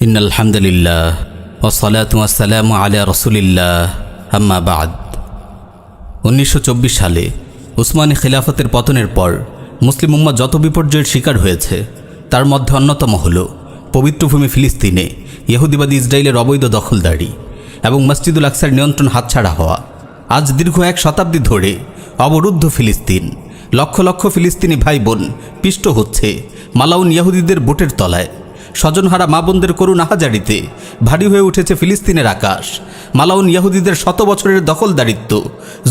In আলহামদুলিল্লাহ ওসলাত ওয়াসালাম আলা রসুলিল্লাহ। আম্মা বাদ। উনিশশো চব্বিশ সালে উসমানী খিলাফতের পতনের পর মুসলিম উম্মা যত বিপর্যয়ের শিকার হয়েছে, তার মধ্যে অন্যতম হল পবিত্র ভূমি ফিলিস্তিনে ইহুদিবাদী ইসরায়েলের অবৈধ দখলদারি এবং মসজিদুল আকসার নিয়ন্ত্রণ হাতছাড়া হওয়া। আজ দীর্ঘ এক শতাব্দী ধরে অবরুদ্ধ ফিলিস্তিন। লক্ষ লক্ষ ফিলিস্তিনি ভাই বোন পিষ্ট হচ্ছে মালাউন ইয়াহুদিদের বোটের তলায়। স্বজনহারা মা বোনদের করুণ আহাজারিতে। ভারী হয়ে উঠেছে ফিলিস্তিনের আকাশ। মালাউন ইয়াহুদিদের শত বছরের দখলদারিত্ব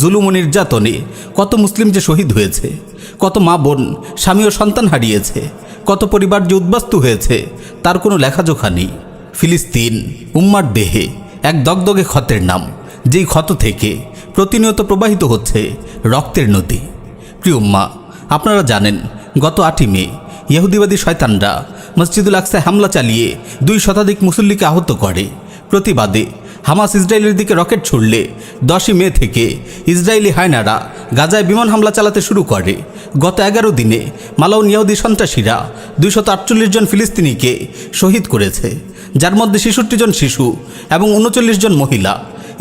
জুলুম নির্যাতনে। কত মুসলিম যে শহীদ হয়েছে, কত মা বোন, স্বামী ও সন্তান হারিয়েছে, কত পরিবার যে উদ্বাস্তু হয়েছে, তার কোনো লেখাজোখা নেই। ফিলিস্তিন, উম্মার দেহে এক দগদগে ক্ষতের নাম, যেই ক্ষত থেকে প্রতিনিয়ত প্রবাহিত হচ্ছে রক্তের নদী। প্রিয় উম্মা, আপনারা জানেন, গত আটই মে ইহুদিবাদী শয়তানরা মসজিদুল আকসায় হামলা চালিয়ে দুই শতাধিক মুসল্লিকে আহত করে। প্রতিবাদে হামাস ইসরায়েলের দিকে রকেট ছুড়লে দশই মে থেকে ইসরায়েলি হায়নারা গাজায় বিমান হামলা চালাতে শুরু করে। গত এগারো দিনে মালাউন ইহুদি সন্ত্রাসীরা দুইশত আটচল্লিশ জন ফিলিস্তিনিকে শহীদ করেছে, যার মধ্যে ছেষট্টি জন শিশু এবং উনচল্লিশ জন মহিলা।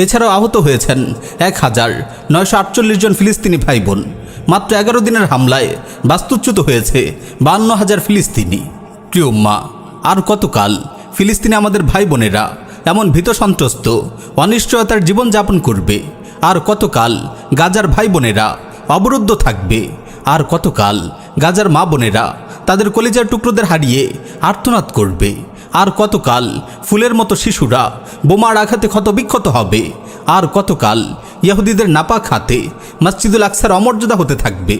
এছাড়াও আহত হয়েছেন এক হাজার নয়শো আটচল্লিশ জন ফিলিস্তিনি ভাই বোন মাত্র এগারো দিনের হামলায় বাস্তুচ্যুত হয়েছে বান্ন হাজার ফিলিস্তিনি। প্রিয় মা আর কতকাল? ফিলিস্তিনে আমাদের ভাই বোনেরা এমন ভীত সন্ত্রস্ত, অনিশ্চয়তার জীবনযাপন করবে। আর কতকাল গাজার ভাই বোনেরা অবরুদ্ধ থাকবে। আর কতকাল গাজার মা বোনেরা তাদের কলিজার টুকরোদের হারিয়ে আর্তনাদ করবে। আর কতকাল ফুলের মতো শিশুরা বোমার আঘাতে ক্ষতবিক্ষত হবে। আর কতকাল ইহুদিদের নাপাক হাতে মসজিদুল আকসার অমর্যাদা হতে থাকবে।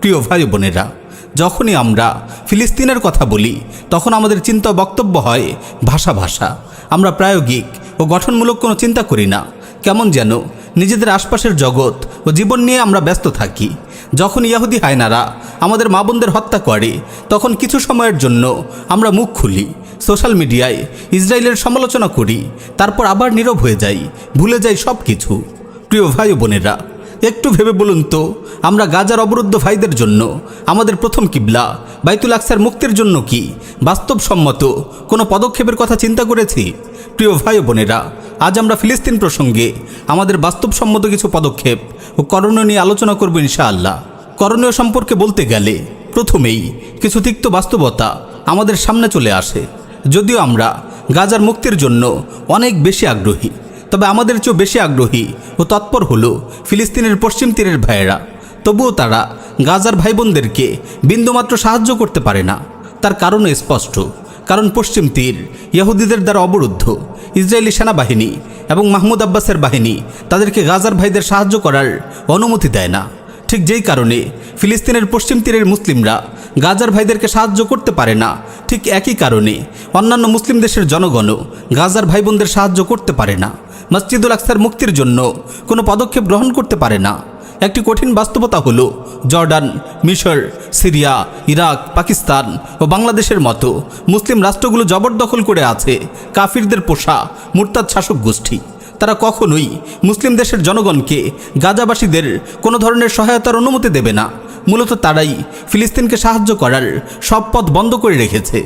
প্রিয় ভাই বোনেরা যখনই আমরা ফিলিস্তিনের কথা বলি, তখন আমাদের চিন্তা বক্তব্য হয় ভাষা ভাষা। আমরা প্রায়োগিক ও গঠনমূলক কোনো চিন্তা করি না। কেমন যেন নিজেদের আশপাশের জগৎ ও জীবন নিয়ে আমরা ব্যস্ত থাকি। যখন ইয়াহুদি হায়নারা আমাদের মা বোনদের হত্যা করে, তখন কিছু সময়ের জন্য আমরা মুখ খুলি, সোশ্যাল মিডিয়ায় ইসরায়েলের সমালোচনা করি, তারপর আবার নীরব হয়ে যাই, ভুলে যাই সব কিছু প্রিয় ভাই বোনেরা একটু ভেবে বলুন তো, আমরা গাজার অবরুদ্ধ ভাইদের জন্য আমাদের প্রথম কিবলা, বাইতুল আকসার মুক্তির জন্য কি? বাস্তবসম্মত কোনো পদক্ষেপের কথা চিন্তা করেছি? প্রিয় ভাই বোনেরা, আজ আমরা ফিলিস্তিন প্রসঙ্গে আমাদের বাস্তবসম্মত কিছু পদক্ষেপ ও করণীয় নিয়ে আলোচনা করব ইনশাআল্লাহ। করণীয় সম্পর্কে বলতে গেলে প্রথমেই কিছু তিক্ত বাস্তবতা আমাদের সামনে চলে আসে। যদিও আমরা গাজার মুক্তির জন্য অনেক বেশি আগ্রহী তবে আমাদের চেয়েও বেশি আগ্রহী ও তৎপর হলো ফিলিস্তিনের পশ্চিম তীরের ভাইয়েরা। তবুও তারা গাজার ভাই বোনদেরকে বিন্দুমাত্র সাহায্য করতে পারে না। তার কারণও স্পষ্ট। কারণ পশ্চিম তীর ইহুদিদের দ্বারা অবরুদ্ধ, ইসরায়েলি সেনাবাহিনী এবং মাহমুদ আব্বাসের বাহিনী তাদেরকে গাজার ভাইদের সাহায্য করার অনুমতি দেয় না। ঠিক যেই কারণে ফিলিস্তিনের পশ্চিম তীরের মুসলিমরা গাজার ভাইদেরকে সাহায্য করতে পারে না। ঠিক একই কারণে অন্যান্য মুসলিম দেশের জনগণও গাজার ভাই বোনদের সাহায্য করতে পারে না। মসজিদুল আকসার মুক্তির জন্য কোনো পদক্ষেপ গ্রহণ করতে পারে না। একটি কঠিন বাস্তবতা হলো জর্ডান, মিশর, সিরিয়া, ইরাক, পাকিস্তান ও বাংলাদেশের মতো মুসলিম রাষ্ট্রগুলো জবরদখল করে আছে কাফিরদের পোষা মুরতাদ শাসক গোষ্ঠী। তারা কখনোই মুসলিম দেশের জনগণকে গাজাবাসীদের কোনো ধরনের সহায়তার অনুমতি দেবে না। মূলত তারাই ফিলিস্তিনকে সাহায্য করার সব পথ বন্ধ করে রেখেছে।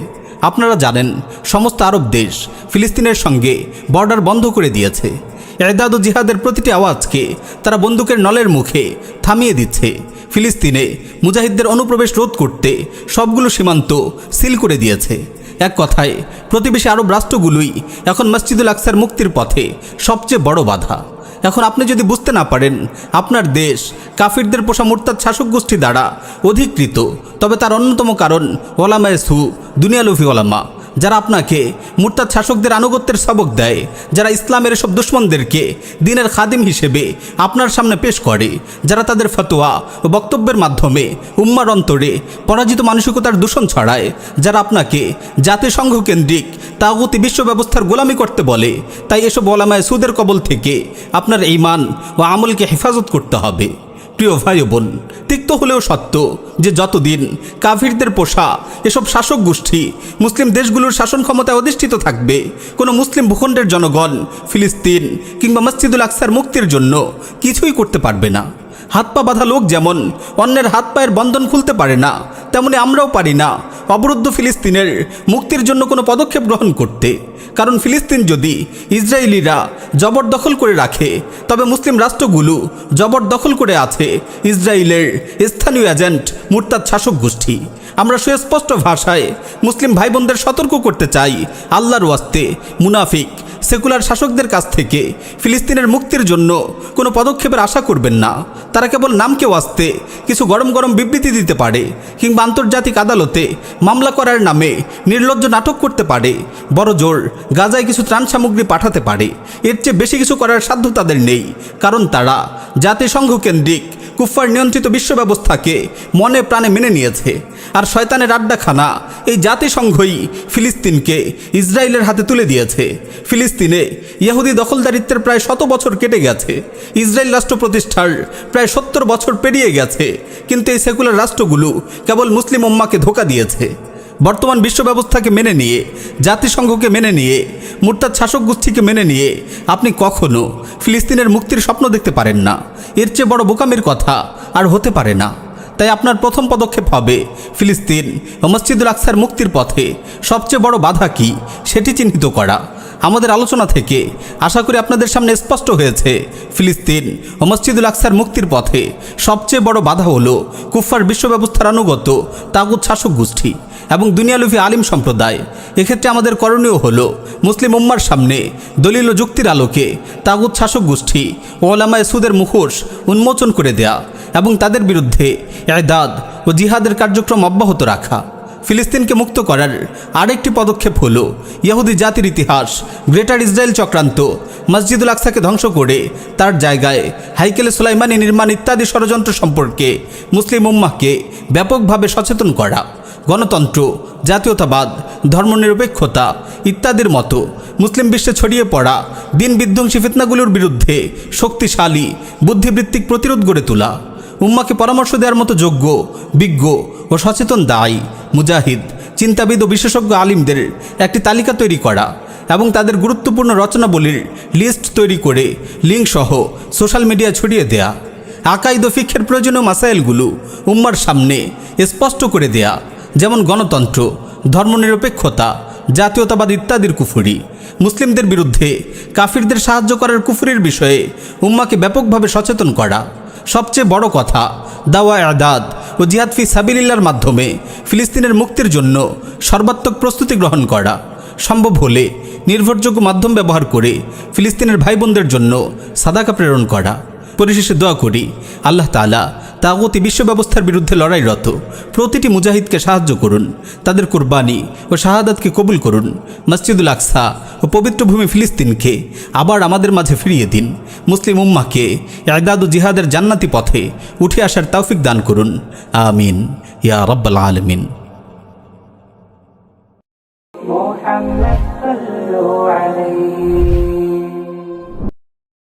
আপনারা জানেন, সমস্ত আরব দেশ ফিলিস্তিনের সঙ্গে বর্ডার বন্ধ করে দিয়েছে। এদাদ ও জিহাদের প্রতিটি আওয়াজকে তারা বন্দুকের নলের মুখে থামিয়ে দিচ্ছে। ফিলিস্তিনে মুজাহিদদের অনুপ্রবেশ রোধ করতে সবগুলো সীমান্ত সিল করে দিয়েছে। এক কথায়, প্রতিবেশী আরব রাষ্ট্রগুলোই এখন মসজিদুল আকসার মুক্তির পথে সবচেয়ে বড় বাধা। এখন আপনি যদি বুঝতে না পারেন, আপনার দেশ কাফিরদের পোষা মোরতাদ শাসক গোষ্ঠী দ্বারা অধিকৃত তবে তার অন্যতম কারণ ওলামায় সু দুনিয়ালফি ওলামা, যারা আপনাকে মুরতাদ শাসকদের আনুগত্যের সবক দেয়, যারা ইসলামের এসব দুশ্মনদেরকে দিনের খাদিম হিসেবে আপনার সামনে পেশ করে, যারা তাদের ফতোয়া ও বক্তব্যের মাধ্যমে উম্মার অন্তরে পরাজিত মানসিকতার দূষণ ছড়ায়, যারা আপনাকে জাতিসংঘ কেন্দ্রিক তাগতি বিশ্ব ব্যবস্থার গোলামি করতে বলে, তাই এসব ওলামায় সুদের কবল থেকে আপনার ইমান ও আমলকে হেফাজত করতে হবে। প্রিয় ভাই বোন, তিক্ত হলেও সত্য যে যতদিন কাফিরদের পোষা এসব শাসক গোষ্ঠী মুসলিম দেশগুলোর শাসন ক্ষমতায় অধিষ্ঠিত থাকবে, কোনো মুসলিম ভূখণ্ডের জনগণ, ফিলিস্তিন কিংবা মসজিদুল আকসার মুক্তির জন্য কিছুই করতে পারবে না। হাত পা বাঁধা লোক যেমন অন্যের হাত পায়ের বন্ধন খুলতে পারে না, তেমনি আমরাও পারি না। অবরুদ্ধ ফিলিস্তিনের মুক্তির জন্য কোনো পদক্ষেপ গ্রহণ করতে। কারণ ফিলিস্তিন যদি ইসরায়েলিরা জবরদখল করে রাখে, তবে মুসলিম রাষ্ট্রগুলো জবরদখল করে আছে ইসরায়েলের স্থানীয় এজেন্ট মুরতাদ শাসক গোষ্ঠী। আমরা সুস্পষ্ট ভাষায় মুসলিম ভাই বোনদের সতর্ক করতে চাই আল্লাহর ওয়াস্তে মুনাফিক সেকুলার শাসকদের কাছ থেকে ফিলিস্তিনের মুক্তির জন্য কোনো পদক্ষেপের আশা করবেন না। তারা কেবল নামকে আসতে কিছু গরম গরম বিবৃতি দিতে পারে কিংবা আন্তর্জাতিক আদালতে মামলা করার নামে নির্লজ্জ নাটক করতে পারে। বড় জোর গাজায় কিছু ত্রাণ সামগ্রী পাঠাতে পারে। এর চেয়ে বেশি কিছু করার সাধ্য তাদের নেই। কারণ তারা জাতিসংঘ কেন্দ্রিক কুফার নিয়ন্ত্রিত বিশ্ব ব্যবস্থাকে মনে প্রাণে মেনে নিয়েছে। আর শয়তানের আড্ডাখানা এই জাতিসংঘই ফিলিস্তিনকে ইসরায়েলের হাতে তুলে দিয়েছে। ফিলিস্তিনে ইহুদি দখলদারিত্বের প্রায় শত বছর কেটে গেছে। ইসরায়েল রাষ্ট্র প্রতিষ্ঠার প্রায় সত্তর বছর পেরিয়ে গেছে। কিন্তু এই সেকুলার রাষ্ট্রগুলো কেবল মুসলিম উম্মাকে ধোকা দিয়েছে। বর্তমান বিশ্ব ব্যবস্থাকে মেনে নিয়ে, জাতিসংঘকে মেনে নিয়ে, মুরতাদ শাসক গোষ্ঠীকে মেনে নিয়ে আপনি কখনো ফিলিস্তিনের মুক্তির স্বপ্ন দেখতে পারেন না। এর চেয়ে বড় বোকামের কথা আর হতে পারে না। তাই আপনার প্রথম পদক্ষেপ হবে ফিলিস্তিন ও মসজিদুল আকসার মুক্তির পথে। সবচেয়ে বড় বাধা কি? সেটি চিহ্নিত করা। আমাদের আলোচনা থেকে আশা করি আপনাদের সামনে স্পষ্ট হয়েছে, ফিলিস্তিন ও মসজিদুল আকসার মুক্তির পথে সবচেয়ে বড় বাধা হলো কুফার বিশ্ব ব্যবস্থার অনুগত তাগুদ শাসক গোষ্ঠী এবং দুনিয়ালুফি আলিম সম্প্রদায়। এক্ষেত্রে আমাদের করণীয় হলো মুসলিম উম্মার সামনে দলিল ও যুক্তির আলোকে তাগুদ শাসক গোষ্ঠী ওলামায় সুদের মুখোশ উন্মোচন করে দেয়া। এবং তাদের বিরুদ্ধে এদাদ ও জিহাদের কার্যক্রম অব্যাহত রাখা। ফিলিস্তিনকে মুক্ত করার আরেকটি পদক্ষেপ হলো ইহুদি জাতির ইতিহাস, গ্রেটার ইসরায়েল চক্রান্ত, মসজিদুল আকসাকে ধ্বংস করে তার জায়গায় হাইকেলে সুলাইমানি নির্মাণ ইত্যাদি ষড়যন্ত্র সম্পর্কে মুসলিম উম্মাহকে ব্যাপকভাবে সচেতন করা। গণতন্ত্র, জাতীয়তাবাদ, ধর্মনিরপেক্ষতা ইত্যাদির মতো মুসলিম বিশ্বে ছড়িয়ে পড়া দিন বিধ্বংসী ফিতনাগুলোর বিরুদ্ধে শক্তিশালী বুদ্ধিবৃত্তিক প্রতিরোধ গড়ে তোলা। উম্মাকে পরামর্শ দেওয়ার মতো যোগ্য, বিজ্ঞ ও সচেতন দায়ী, মুজাহিদ, চিন্তাবিদ ও বিশেষজ্ঞ আলিমদের একটি তালিকা তৈরি করা এবং তাদের গুরুত্বপূর্ণ রচনাবলীর লিস্ট তৈরি করে লিঙ্ক সহ সোশ্যাল মিডিয়া ছড়িয়ে দেয়া। আকাইদ ও ফিক্ষের প্রয়োজনীয় মাসাইলগুলো উম্মার সামনে স্পষ্ট করে দেয়া, যেমন গণতন্ত্র, ধর্মনিরপেক্ষতা, জাতীয়তাবাদ ইত্যাদির কুফুরি। মুসলিমদের বিরুদ্ধে কাফিরদের সাহায্য করার কুফুরির বিষয়ে উম্মাকে ব্যাপকভাবে সচেতন করা। সবচেয়ে বড় কথা, দাওয়া আদাদ ও জিয়াদফি ফি সাবিলিল্লার মাধ্যমে ফিলিস্তিনের মুক্তির জন্য সর্বাত্মক প্রস্তুতি গ্রহণ করা সম্ভব হলে নির্ভরযোগ্য মাধ্যম ব্যবহার করে ফিলিস্তিনের ভাই বোনদের জন্য সাদাকা প্রেরণ করা। পরিশেষে দোয়া করি, আল্লাহ তালা তাগতি বিশ্ব ব্যবস্থার বিরুদ্ধে লড়াইরত প্রতিটি মুজাহিদকে সাহায্য করুন তাদের কোরবানি ও শাহাদাতকে কবুল করুন মসজিদুল আকসা ও পবিত্র ভূমি ফিলিস্তিনকে আবার আমাদের মাঝে ফিরিয়ে দিন মুসলিম উম্মাকে এদাদ ও জিহাদের জান্নাতি পথে উঠে আসার তৌফিক দান করুন আমিন ইয়া রব্বাল আলমিন محمد صلوا عليه